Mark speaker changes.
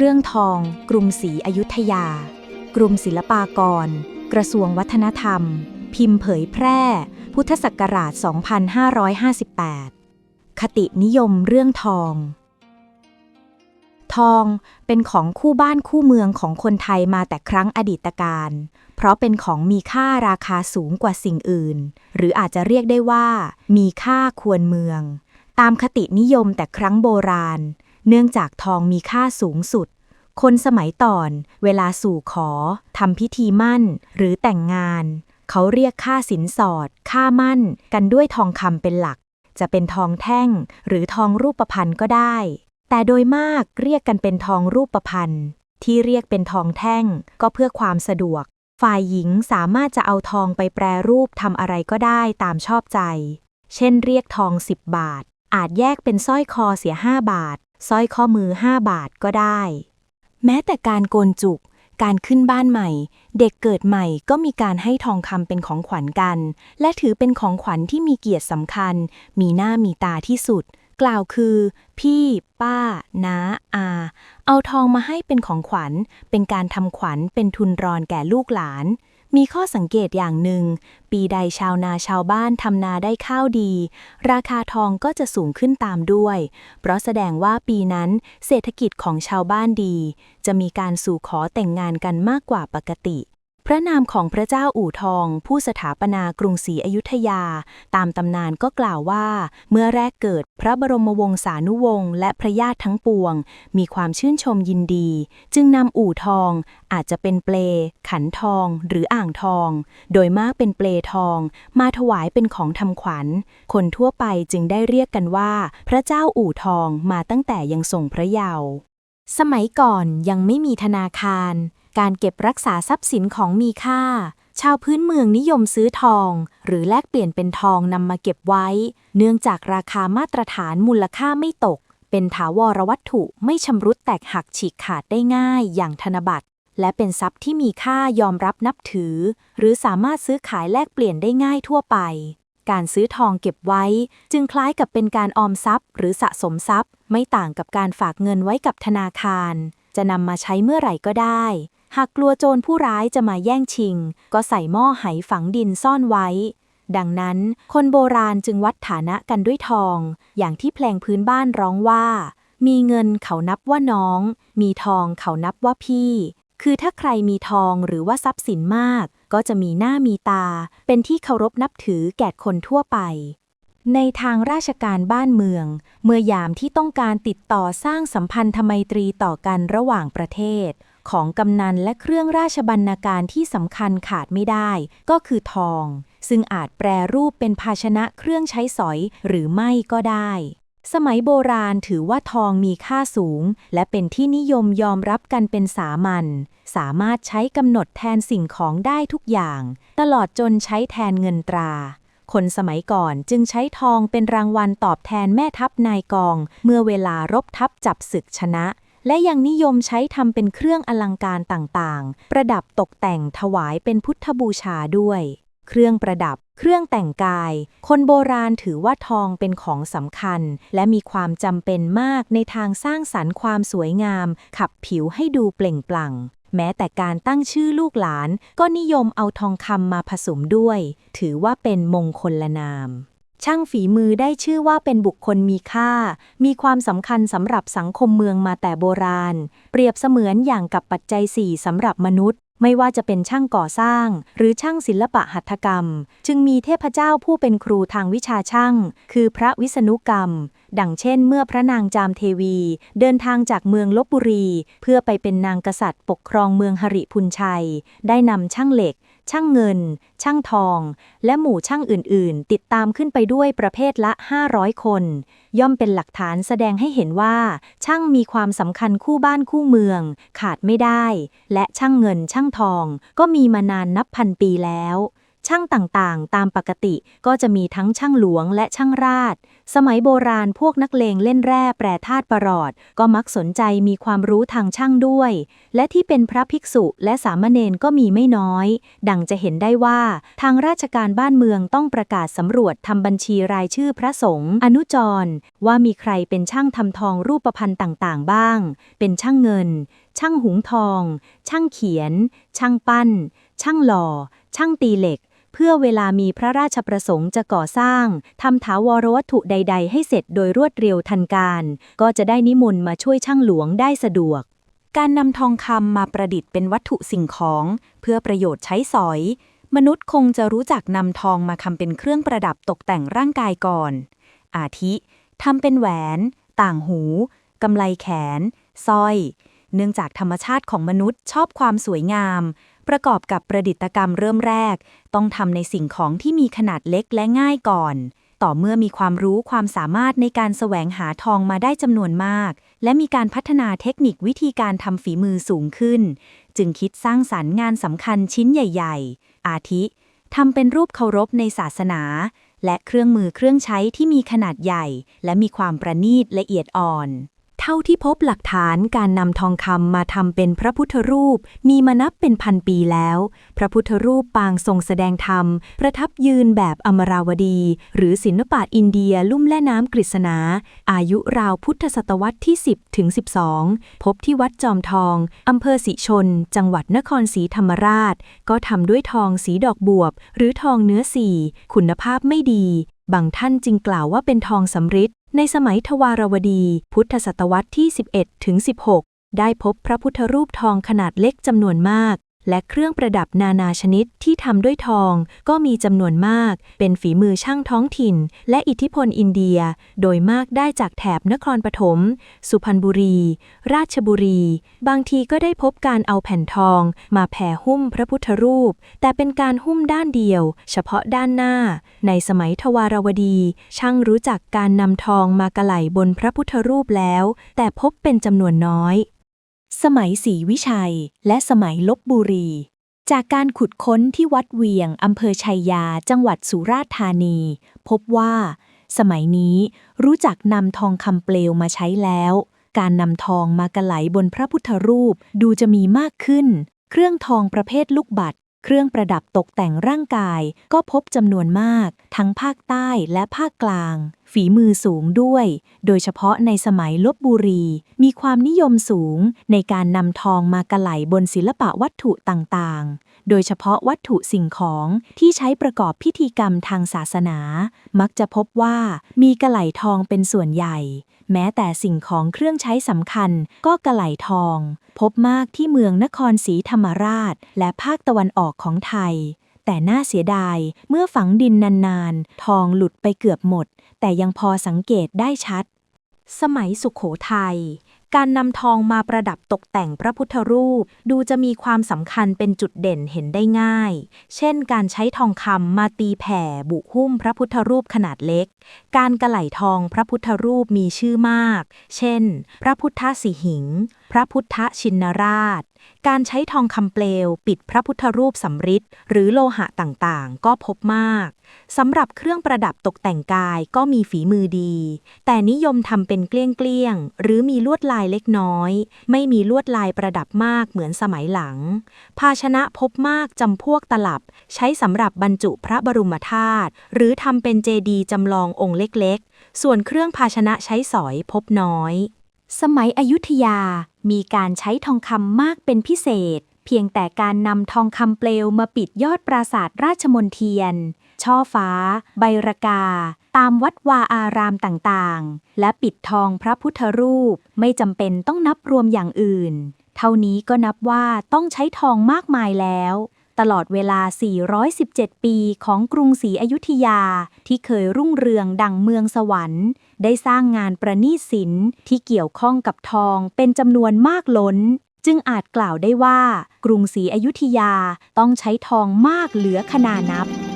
Speaker 1: เครื่องทอง กรุงศรีอยุธยา กรมศิลปากร กระทรวงวัฒนธรรม พิมพ์เผยแพร่ พุทธศักราช 2558 คตินิยมเรื่องทอง ทองเป็นของคู่บ้านคู่เมืองของคนไทยมาแต่ครั้งอดีตการ เพราะเป็นของมีค่าราคาสูงกว่าสิ่งอื่น หรืออาจจะเรียกได้ว่า มีค่าควรเมือง ตามคตินิยมแต่ครั้งโบราณเนื่องจากทองมีค่าสูงสุด คนสมัยก่อน เวลาสู่ขอทำพิธีมั่น หรือแต่งงาน เขาเรียกค่าสินสอด ค่ามั่น กันด้วยทองคำเป็นหลัก จะเป็นทองแท่ง หรือทองรูปพรรณก็ได้ แต่โดยมากเรียกกันเป็นทองรูปพรรณที่เรียกเป็นทองแท่งก็เพื่อความสะดวก ฝ่ายหญิงสามารถจะเอาทองไปแปรรูปทำอะไรก็ได้ตามชอบใจ เช่นเรียกทอง 10 บาท อาจแยกเป็นสร้อยคอเสีย 5 บาทสร้อยข้อมือ 5 บาทก็ได้ แม้แต่การโกนจุก การขึ้นบ้านใหม่ เด็กเกิดใหม่ก็มีการให้ทองคำเป็นของขวัญกัน และถือเป็นของขวัญที่มีเกียรติสำคัญ มีหน้ามีตาที่สุด กล่าวคือ พี่ ป้า น้า อา เอาทองมาให้เป็นของขวัญ เป็นการทำขวัญเป็นทุนรอนแก่ลูกหลาน มีข้อสังเกตอย่างหนึ่ง ปีใดชาวนาชาวบ้านทำนาได้ข้าวดี ราคาทองก็จะสูงขึ้นตามด้วย เพราะแสดงว่าปีนั้นเศรษฐกิจของชาวบ้านดี จะมีการสู่ขอแต่งงานกันมากกว่าปกติ พระนามของพระเจ้าอู่ทอง ผู้สถาปนากรุงศรีอยุธยา ตามตำนานก็กล่าวว่า เมื่อแรกเกิดพระบรมวงศานุวงศ์และพระญาติทั้งปวง มีความชื่นชมยินดี จึงนำอู่ทอง อาจจะเป็นเปล ขันทอง หรืออ่างทอง โดยมากเป็นเปลทอง มาถวายเป็นของทำขวัญ คนทั่วไปจึงได้เรียกกันว่า พระเจ้าอู่ทองมาตั้งแต่ยังทรงพระเยาว์สมัยก่อนยังไม่มีธนาคาร การเก็บรักษาทรัพย์สินของมีค่า ชาวพื้นเมืองนิยมซื้อทอง หรือแลกเปลี่ยนเป็นทองนำมาเก็บไว้ เนื่องจากราคามาตรฐานมูลค่าไม่ตก เป็นถาวรวัตถุไม่ชำรุดแตกหักฉีกขาดได้ง่ายอย่างธนบัตร และเป็นทรัพย์ที่มีค่ายอมรับนับถือ หรือสามารถซื้อขายแลกเปลี่ยนได้ง่ายทั่วไป การซื้อทองเก็บไว้ จึงคล้ายกับเป็นการออมทรัพย์ หรือสะสมทรัพย์ ไม่ต่างกับการฝากเงินไว้กับธนาคาร จะนำมาใช้เมื่อไหร่ก็ได้ หากกลัวโจรผู้ร้ายจะมาแย่งชิง ก็ใส่หม้อไหฝังดินซ่อนไว้ ดังนั้นคนโบราณจึงวัดฐานะกันด้วยทอง อย่างที่เพลงพื้นบ้านร้องว่า มีเงินเขานับว่าน้อง มีทองเขานับว่าพี่ คือถ้าใครมีทองหรือว่าทรัพย์สินมาก ก็จะมีหน้ามีตา เป็นที่เคารพนับถือแก่คนทั่วไปในทางราชการบ้านเมือง เมื่อยามที่ต้องการติดต่อสร้างสัมพันธไมตรีต่อกันระหว่างประเทศ ของกำนันและเครื่องราชบรรณาการที่สำคัญขาดไม่ได้ ก็คือทอง ซึ่งอาจแปรรูปเป็นภาชนะเครื่องใช้สอยหรือไม่ก็ได้ สมัยโบราณถือว่าทองมีค่าสูง และเป็นที่นิยมยอมรับกันเป็นสามัญสามารถใช้กำหนดแทนสิ่งของได้ทุกอย่าง ตลอดจนใช้แทนเงินตรา คนสมัยก่อนจึงใช้ทองเป็นรางวัลตอบแทนแม่ทัพนายกอง เมื่อเวลารบทัพจับศึกชนะ และยังนิยมใช้ทำเป็นเครื่องอลังการต่างๆ ประดับตกแต่งถวายเป็นพุทธบูชาด้วย เครื่องประดับ เครื่องแต่งกาย คนโบราณถือว่าทองเป็นของสำคัญ และมีความจำเป็นมากในทางสร้างสรรค์ความสวยงาม ขับผิวให้ดูเปล่งปลั่งแม้แต่การตั้งชื่อลูกหลานก็นิยมเอาทองคำมาผสมด้วย ถือว่าเป็นมงคลนาม ช่างฝีมือได้ชื่อว่าเป็นบุคคลมีค่า มีความสำคัญสำหรับสังคมเมืองมาแต่โบราณ เปรียบเสมือนอย่างกับปัจจัยสี่สำหรับมนุษย์ ไม่ว่าจะเป็นช่างก่อสร้าง หรือช่างศิลปะหัตถกรรม จึงมีเทพเจ้าผู้เป็นครูทางวิชาช่าง คือพระวิษณุกรรม ดังเช่นเมื่อพระนางจามเทวี เดินทางจากเมืองลบบุรี เพื่อไปเป็นนางกษัตริย์ปกครองเมืองหริพุนชัย ได้นำช่างเหล็ก ช่างเงิน ช่างทอง และหมู่ช่างอื่นๆ ติดตามขึ้นไปด้วยประเภทละ 500 คน ย่อมเป็นหลักฐานแสดงให้เห็นว่า ช่างมีความสำคัญคู่บ้านคู่เมือง ขาดไม่ได้ และช่างเงินช่างทอง ก็มีมานานนับพันปีแล้ว ช่างต่างๆ ตามปกติก็จะมีทั้งช่างหลวงและช่างราช สมัยโบราณพวกนักเลงเล่นแร่แปรธาตุประหลอด ก็มักสนใจมีความรู้ทางช่างด้วย และที่เป็นพระภิกษุและสามเณรก็มีไม่น้อย ดังจะเห็นได้ว่าทางราชการบ้านเมืองต้องประกาศสำรวจทำบัญชีรายชื่อพระสงฆ์อนุจร ว่ามีใครเป็นช่างทำทองรูปพรรณต่างๆ บ้าง เป็นช่างเงิน ช่างหุงทอง ช่างเขียน ช่างปั้น ช่างหล่อ ช่างตีเหล็ก เพื่อเวลามีพระราชประสงค์จะก่อสร้างทำถาวรวัตถุใด ๆ ให้เสร็จโดยรวดเร็วทันการ ก็จะได้นิมนต์มาช่วยช่างหลวงได้สะดวก การนำทองคำมาประดิษฐ์เป็นวัตถุสิ่งของ เพื่อประโยชน์ใช้สอย มนุษย์คงจะรู้จักนำทองมาทำเป็นเครื่องประดับตกแต่งร่างกายก่อน อาทิทำเป็นแหวน ต่างหูกำไลแขนสร้อย เนื่องจากธรรมชาติของมนุษย์ชอบความสวยงาม ประกอบกับประดิษฐกรรมเริ่มแรก ต้องทำในสิ่งของที่มีขนาดเล็กและง่ายก่อน ต่อเมื่อมีความรู้ความสามารถในการแสวงหาทองมาได้จำนวนมาก และมีการพัฒนาเทคนิควิธีการทำฝีมือสูงขึ้น จึงคิดสร้างสรรค์งานสำคัญชิ้นใหญ่ ๆ อาทิทำเป็นรูปเคารพในศาสนา และเครื่องมือเครื่องใช้ที่มีขนาดใหญ่ และมีความประณีตละเอียดอ่อน เท่าที่พบหลักฐานการนำทองคำมาทำเป็นพระพุทธรูปมีมานับเป็นพันปีแล้ว พระพุทธรูปปางทรงแสดงธรรม ประทับยืนแบบอมราวดี หรือศิลปะอินเดียลุ่มแม่น้ำกฤษณา อายุราวพุทธศตวรรษที่ 10 ถึง 12 พบที่วัดจอมทองอำเภอสิชน จังหวัดนครศรีธรรมราช ก็ทำด้วยทองสีดอกบวบ หรือทองเนื้อสีคุณภาพไม่ดีบางท่านจึงกล่าวว่าเป็นทองสำริด ในสมัยทวารวดี พุทธศตวรรษที่ 11 ถึง 16 ได้พบพระพุทธรูปทองขนาดเล็กจำนวนมาก และเครื่องประดับนานาชนิดที่ทำด้วยทอง ก็มีจำนวนมาก เป็นฝีมือช่างท้องถิ่น และอิทธิพลอินเดีย โดยมากได้จากแถบนครปฐม สุพรรณบุรี ราชบุรี บางทีก็ได้พบการเอาแผ่นทอง มาแผ่หุ้มพระพุทธรูป แต่เป็นการหุ้มด้านเดียว เฉพาะด้านหน้า ในสมัยทวารวดี ช่างรู้จักการนำทองมากระไหลบนพระพุทธรูปแล้ว แต่พบเป็นจำนวนน้อย สมัยศรีวิชัย และสมัยลบบุรี จากการขุดค้นที่วัดเวียงอำเภอชัยยา จังหวัดสุราษฎร์ธานี พบว่า สมัยนี้รู้จักนำทองคำเปลวมาใช้แล้ว การนำทองมากระไหลบนพระพุทธรูปดูจะมีมากขึ้น เครื่องทองประเภทลูกบัตร เครื่องประดับตกแต่งร่างกายก็พบจำนวนมาก ทั้งภาคใต้และภาคกลาง ฝีมือสูงด้วย โดยเฉพาะในสมัยลบบุรี มีความนิยมสูงในการนำทองมากระไหลบนศิลปะวัตถุต่างๆ โดยเฉพาะวัตถุสิ่งของที่ใช้ประกอบพิธีกรรมทางศาสนา มักจะพบว่ามีกระไหลทองเป็นส่วนใหญ่ แม้แต่สิ่งของเครื่องใช้สำคัญก็กระไหลทอง พบมากที่เมืองนครศรีธรรมราช และภาคตะวันออกของไทย แต่น่าเสียดายเมื่อฝังดินนานๆ ทองหลุดไปเกือบหมด แต่ยังพอสังเกตได้ชัด สมัยสุขโขทัย การนำทองมาประดับตกแต่งพระพุทธรูป ดูจะมีความสำคัญเป็นจุดเด่นเห็นได้ง่าย เช่น การใช้ทองคำมาตีแผ่บุหุ้มพระพุทธรูปขนาดเล็ก การกระไหลทองพระพุทธรูปมีชื่อมาก เช่น พระพุทธสีหิง พระพุทธชินราช การใช้ทองคำเปลว ปิดพระพุทธรูปสำริดหรือโลหะต่างๆ ก็พบมากสำหรับเครื่องประดับตกแต่งกายก็มีฝีมือดี แต่นิยมทำเป็นเกลี้ยงๆ หรือมีลวดลายเล็กน้อย ไม่มีลวดลายประดับมากเหมือนสมัยหลัง ภาชนะพบมากจำพวกตลับ ใช้สำหรับบรรจุพระบรมธาตุหรือทำเป็นเจดีย์จำลององค์เล็กๆ ส่วนเครื่องภาชนะใช้สอยพบน้อย สมัยอยุธยามีการใช้ทองคำมากเป็นพิเศษ เพียงแต่การนำทองคำเปลวมาปิดยอดปราสาทราชมนเทียน ช่อฟ้า ใบรากา ตามวัดวาอารามต่างๆ และปิดทองพระพุทธรูปไม่จำเป็นต้องนับรวมอย่างอื่น เท่านี้ก็นับว่าต้องใช้ทองมากมายแล้ว ตลอดเวลา 417 ปีของกรุงศรีอยุธยา ที่เคยรุ่งเรืองดังเมืองสวรรค์ ได้สร้างงานประณีตศิลป์ที่เกี่ยวข้องกับทองเป็นจำนวนมากล้น จึงอาจกล่าวได้ว่า กรุงศรีอยุธยาต้องใช้ทองมากเหลือขนานับ